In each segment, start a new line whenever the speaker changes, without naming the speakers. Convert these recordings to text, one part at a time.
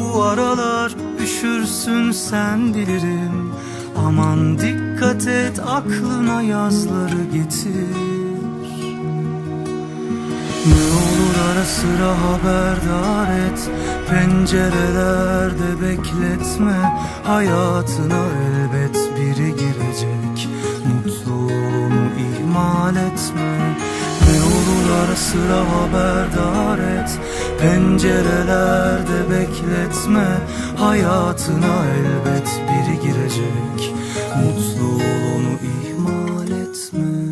Bu aralar üşürsün sen bilirim. Aman dikkat et aklına yazları getir. Ne olur ara sıra haberdar et Pencerelerde bekletme. Hayatına elbet biri girecek Mutluluğunu ihmal etme. Ne olur ara sıra haberdar et Pencerelerde bekletme Hayatına elbet biri girecek. Mutluluğunu ihmal etme.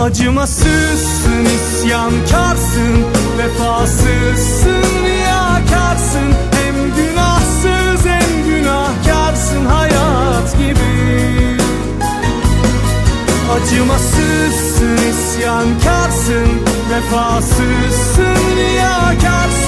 Acımasızsın, isyankarsın, vefasızsın, riyakarsın. Hem günahsız hem günahkarsın hayat gibi. Acımasızsın, isyankarsın, vefasızsın, riyakarsın Hem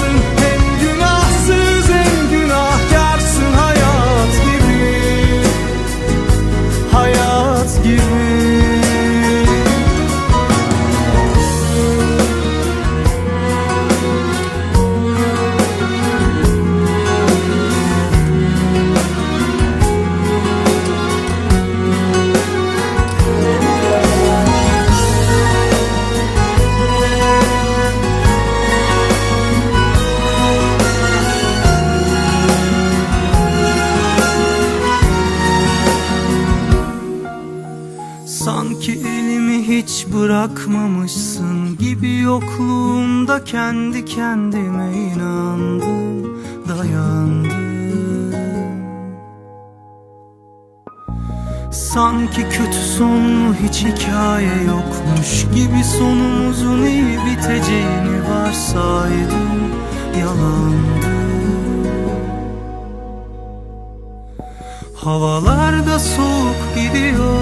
bırakmamışsın gibi yokluğumda kendi kendime inandım, dayandım. Sanki kötü sonlu hiç hikaye yokmuş gibi sonumuzun iyi biteceğini varsaydım, yalandı. Havalarda soğuk gidiyor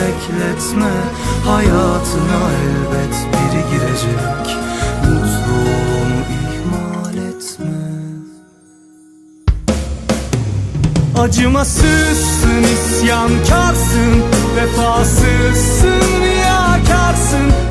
Hayatına elbet biri girecek. Mutluluğunu ihmal etme. Acımasızsın, isyankarsın, vefasızsın, riyakarsın